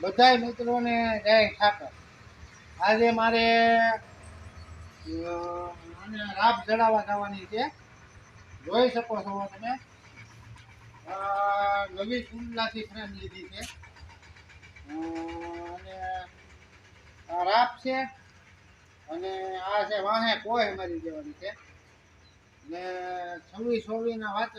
બધાય મિત્રોને જય ઠાકર. આજે મારે રાબ જડાવા જવાની છે. જોઈ શકો છો તમે. નવી કુંડલાથી ફ્રેમ લીધી છે. અને આ રાપ છે. અને આ છે વાહે કોઈ મારી દેવાની છે. ને છવ્વીસ વાચ,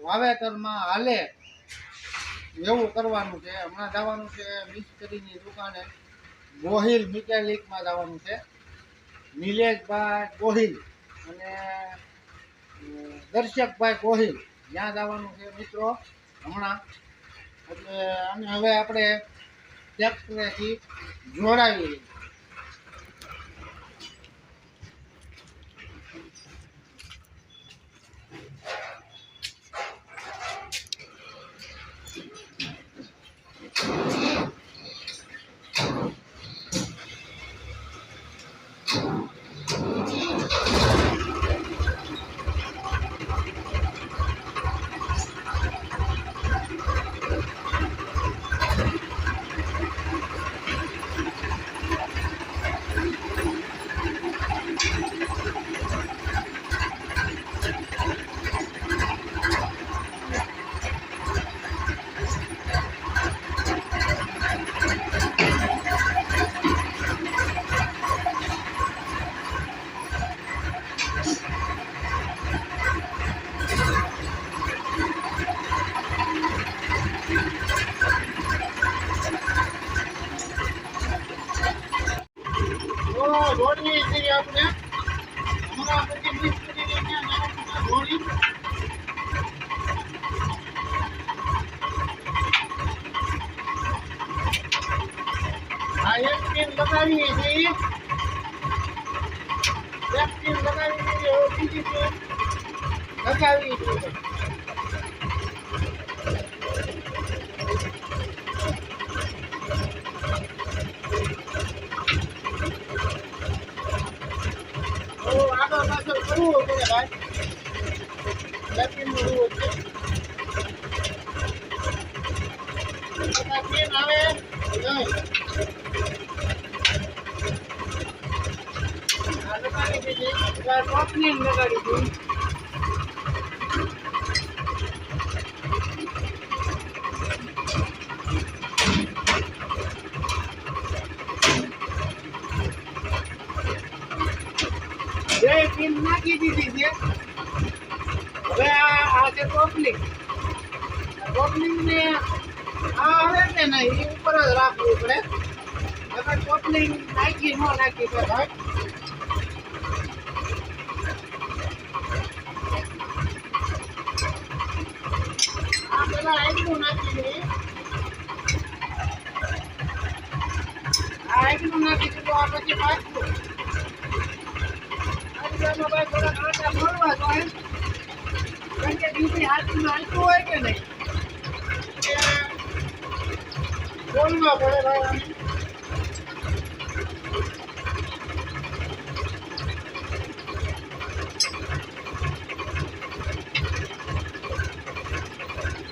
વાવેતરમાં હાલે એવું કરવાનું છે, હમણાં જવાનું છે મિસ્ત્રીની દુકાને. ગોહિલ મિકેનિકમાં જવાનું છે. નિલેશભાઈ ગોહિલ અને દર્શકભાઈ ગોહિલ. જ્યાં જવાનું છે મિત્રો, હમણાં. એટલે અને હવે આપણે ટ્રેક્ટરેથી જોડાવી ટીમ દીધી છે હવે આ છે ટોપલિંગ ટોપલિંગ ને આ આવે કે નહીં એ ઉપર જ રાખવું પડે. હવે ટોપલિંગ નાખી, ન નાખી તો ભાઈ. આ પેલા આઈટનું નાખી દે. આ આઈટનું નાખી દીધું, આ પછી પાછું હાલતું હોય કે નહીં એ બોલવા પડે ભાઈ આને.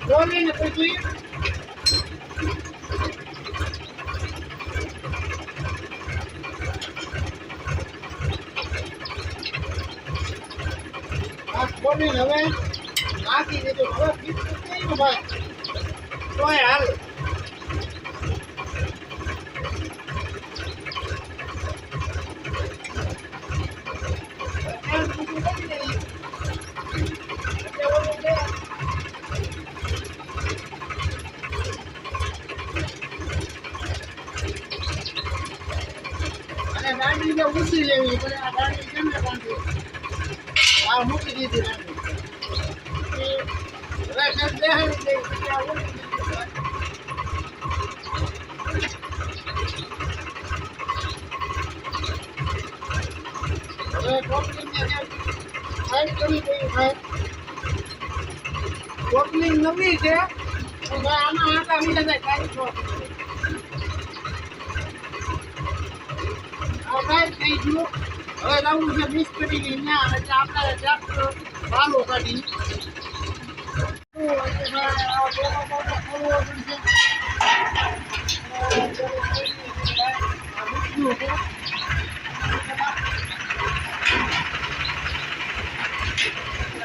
બોલીને પછી આ બોલીને હવે નાખી દીધું હવે ફીટ થયું ભાઈ તોય હાલ. ઓપનિંગ નવી છે આમાં આંટા મીડા જાય કાંઈ છો આવકાર થઈ ગયું હવે લાવવું છે મિક્સ કરી ગઈ ના એટલે આપણે ટ્રેક્ટર ભાલો કાઢી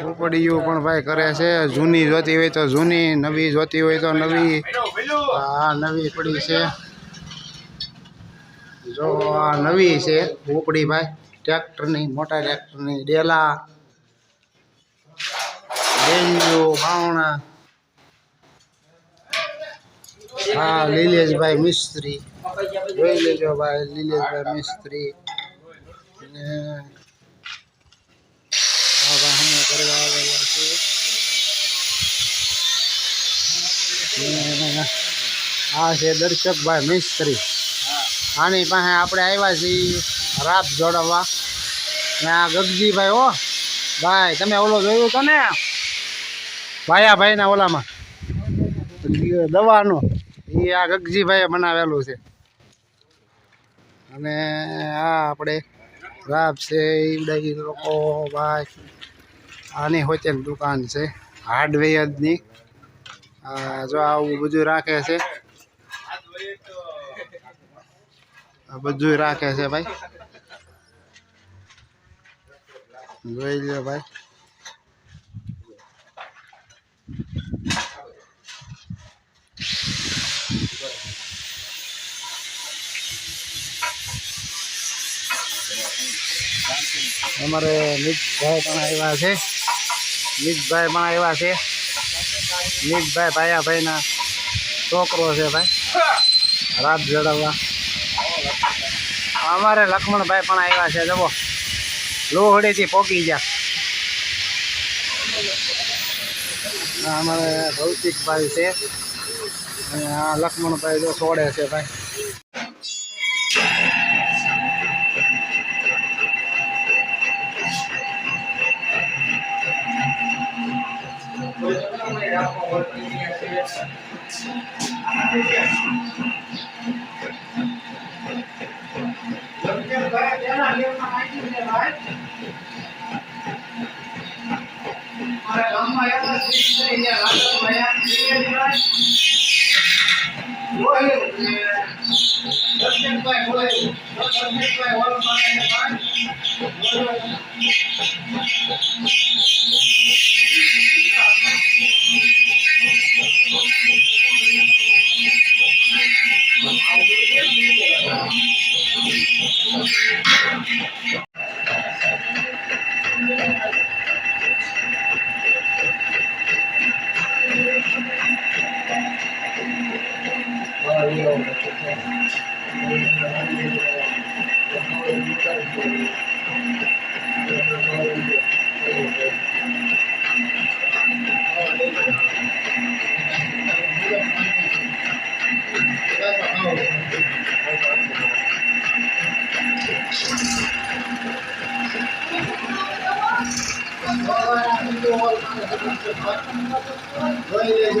ચોપડીઓ પણ ભાઈ કરે છે. જૂની જોતી હોય તો જૂની, નવી જોતી હોય તો નવી. આ નવી પડી છે. જો આ નવી છે ઉપડી ભાઈ. ટ્રેક્ટરની, મોટા ટ્રેક્ટરની, ડેલા ડેલીઓ ભાવણા હા, લીલેશભાઈ મિસ્ત્રી. જોઈ લેજો ભાઈ, લીલેશભાઈ મિસ્ત્રી. આ છે દર્શકભાઈ મિસ્ત્રી. આની પાસે આપણે આવ્યા છીએ રાપ જોડાવવા ને આ ગગજીભાઈ હો. ભાઈ, તમે ઓલો જોયું તો ને? ભાયા ભાઈના ઓલામાં દવાનો. એ આ ગગજીભાઈએ બનાવેલું છે. અને આ આપણે રાપ છે એ લોકો, ભાઈ. આની હોટેલ દુકાન છે, હાર્ડવેરની. જો આવું બધું રાખે છે. બધું રાખે છે ભાઈ. જોઈ લે ભાઈ. અમારે મિતભાઈ પણ આવ્યા છે. મિતભાઈ પણ આવ્યા છે. મિતભાઈ ભાયા ભાઈના છોકરો છે ભાઈ. રાત જડાવવા અમારે લક્ષ્મણભાઈ પણ આવ્યા છે જવો લોહડીથી પોકી ગયા. અમારે ભૌતિકભાઈ છે. અને આ લક્ષ્મણભાઈ જો છોડે છે ભાઈ. Thank you. that left behind છે કે રાજા ભયા શ્રી દેવાય બોલે દર્શન Thank you. 还有我们今天，我们今天还有我们高一在座的，我们高一的，还有我们高二的，还有一个班级的，大家早上好，我们今天还有班级的。我来，你给我拿两个纸盘，可以行。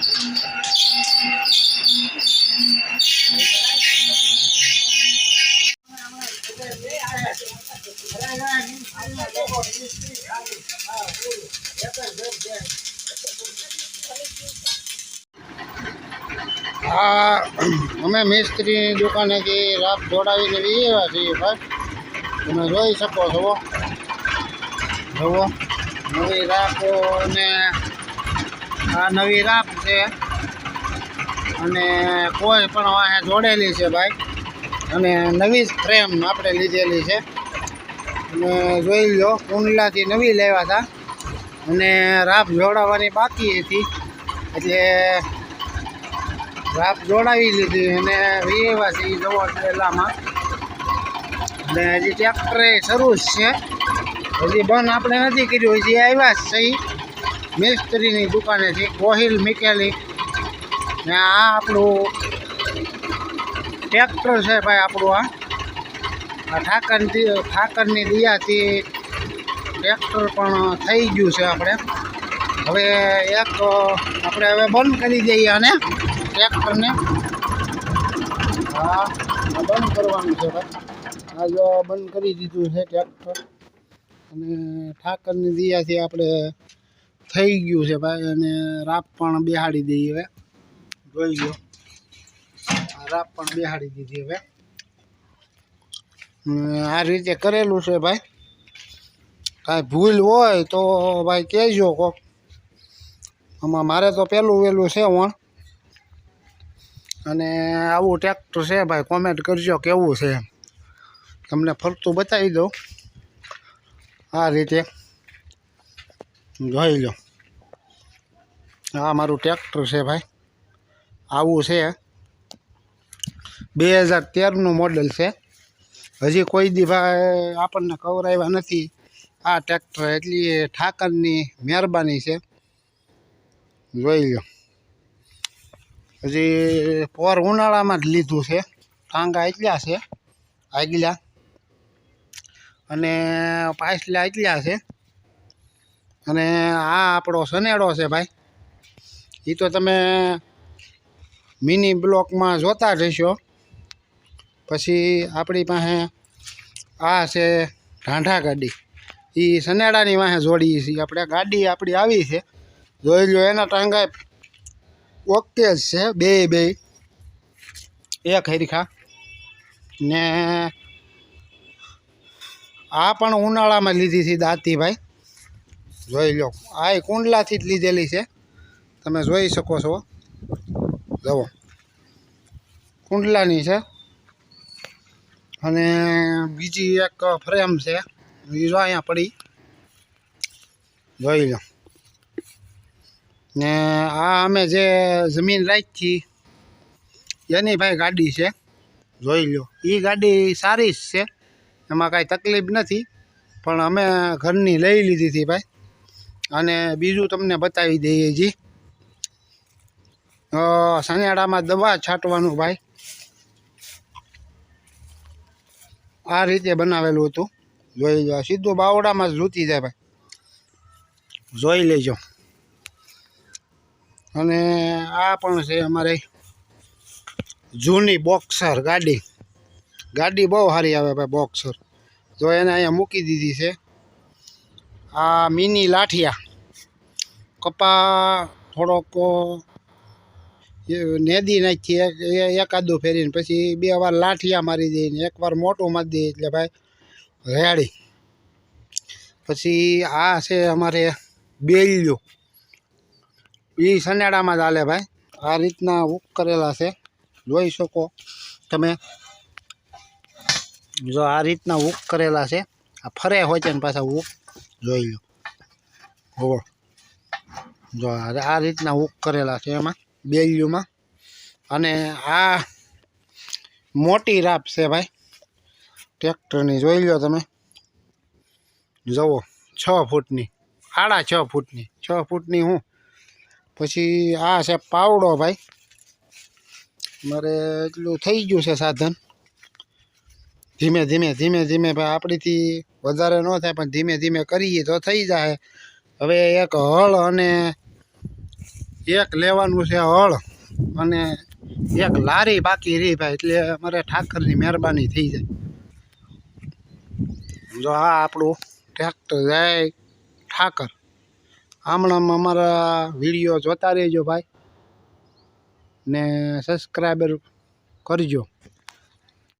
આ અમે મિસ્ત્રીની દુકાનેથી રાત જોડાવીને લીધેલા છીએ ભાઈ. તમે જોઈ શકો છો. જુઓ. નવી રાપ અને આ નવી રાપ છે. અને કોઈ પણ અહીંયા જોડેલી છે ભાઈ. અને નવી જ ફ્રેમ આપણે લીધેલી છે. અને જોઈ લો, કુંડલાથી નવી લેવા હતા અને રાપ જોડાવાની બાકી હતી. એટલે રાપ જોડાવી લીધી અને એ જવો ટ્રેલામાં અને હજી ટ્રેક્ટરે શરૂ જ છે. હજી બંધ આપણે નથી કર્યું. હજી આવ્યા છે મિસ્ત્રીની દુકાને છે. ગોહિલ મિકેનિક ને આ આપણું ટ્રેક્ટર છે ભાઈ આપણું આ. આ ઠાકર ઠાકરની દિયાથી ટ્રેક્ટર પણ થઈ ગયું છે આપણે. હવે એક, આપણે હવે બંધ કરી દઈએ અને ટ્રેક્ટરને હા બંધ કરવાનું છે ભાઈ. આ જો બંધ કરી દીધું છે ટ્રેક્ટર. અને ઠાકરની દિયાથી આપણે થઈ ગયું છે ભાઈ, અને રાપ પણ બેહાડી દઈએ હવે. જોઈ ગયો રાપ પણ બેહાડી દીધી હવે. આ રીતે કરેલું છે ભાઈ. કાંઈ ભૂલ હોય તો ભાઈ કહેજો કોક. આમાં મારે તો પહેલું વહેલું છે વણ અને આવું ટ્રેક્ટર છે ભાઈ કોમેન્ટ કરજો કેવું છે. તમને ફરતું બતાવી દઉં. આ રીતે. જોઈ લો. આ મારું ટ્રેક્ટર છે ભાઈ. આવું છે. બે હજાર તેરનું મોડલ છે. હજી કોઈ દી ભાઈ આપણને કવરાવ્યા નથી. આ ટ્રેક્ટર એટલી ઠાકરની, મહેરબાની છે. જોઈ લો. હજી પોર ઉનાળામાં જ લીધું છે. ટાંગા એટલા છે. આગલા અને પાછલા એટલા છે. અને આ આપણો સનેડો છે ભાઈ. એ તો તમે મિની બ્લોકમાં જોતા રહેશો પછી આપણી પાસે આ છે ઢાંઢા ગાડી. એ સનેડાની વાહે જોડી છે. આપણે ગાડી આપણી આવી છે. જોઈ લો એના ટાંગા ઓકે છે, બે બે. એક હરીખા ને આ પણ ઉનાળામાં લીધી હતી દાંતીભાઈ જોઈ લો, આ એ કુંડલાથી જ લીધેલી છે. તમે જોઈ શકો છો. જુઓ. કુંડલાની છે. અને બીજી એક ફ્રેમ છે. એ અહીંયા પડી. જોઈ લો. ને આ અમે જે જમીન રાખી, એની ભાઈ ગાડી છે. જોઈ લો એ ગાડી સારી જ છે. એમાં કાંઈ તકલીફ નથી. પણ અમે ઘરની લઈ લીધી હતી ભાઈ. અને બીજું તમને બતાવી દઈએ જી. સનેડામાં દવા છાંટવાનું ભાઈ. આ રીતે બનાવેલું હતું. જોઈ લો સીધું બાવડામાં જ લૂંટી જાય ભાઈ. જોઈ લેજો. અને આ પણ છે અમારે જૂની બોક્સર ગાડી. ગાડી બહુ સારી આવે ભાઈ બોક્સર. જો એને અહીંયા મૂકી દીધી છે. આ મિની લાઠિયા. કપા થોડોક નેદી નાખી, એક, એ- એકાદું ફેરીને પછી બે વાર લાઠિયા મારી દઈને એકવાર મોટું મારી દઈએ એટલે ભાઈ રેડી. પછી આ છે અમારે બેલ્યું. એ સનેડામાં જ હાલે ભાઈ. આ રીતના ઉક કરેલા છે. જોઈ શકો તમે. જો આ રીતના ઉક કરેલા છે. આ ફરે હોય છે ને પાછા ઉક જોઈ લો. હોવો. જો આ રીતના ઉક કરેલા છે એમાં, બેલ્યુમાં. અને આ મોટી રાપ છે ભાઈ. ટ્રેક્ટરની જોઈ લો તમે. જુઓ, છ ફૂટની. સાડા છ ફૂટની. છ ફૂટની હું? પછી આ છે પાવડો ભાઈ. મારે એટલું થઈ ગયું છે સાધન. ધીમે ધીમે ધીમે ધીમે ભાઈ આપણીથી વધારે ન થાય, પણ ધીમે ધીમે કરીએ તો થઈ જાય. હવે એક હળ અને એક લેવાનું છે હળ અને એક લારી બાકી રહી ભાઈ, એટલે મારે ઠાકરની મહેરબાની થઈ જાય. જો આ આપણું ટ્રેક્ટર જાય ઠાકર. હમણાં અમારા વીડિયો જોતા રહેજો ભાઈ ને સબસ્ક્રાઈબર કરજો.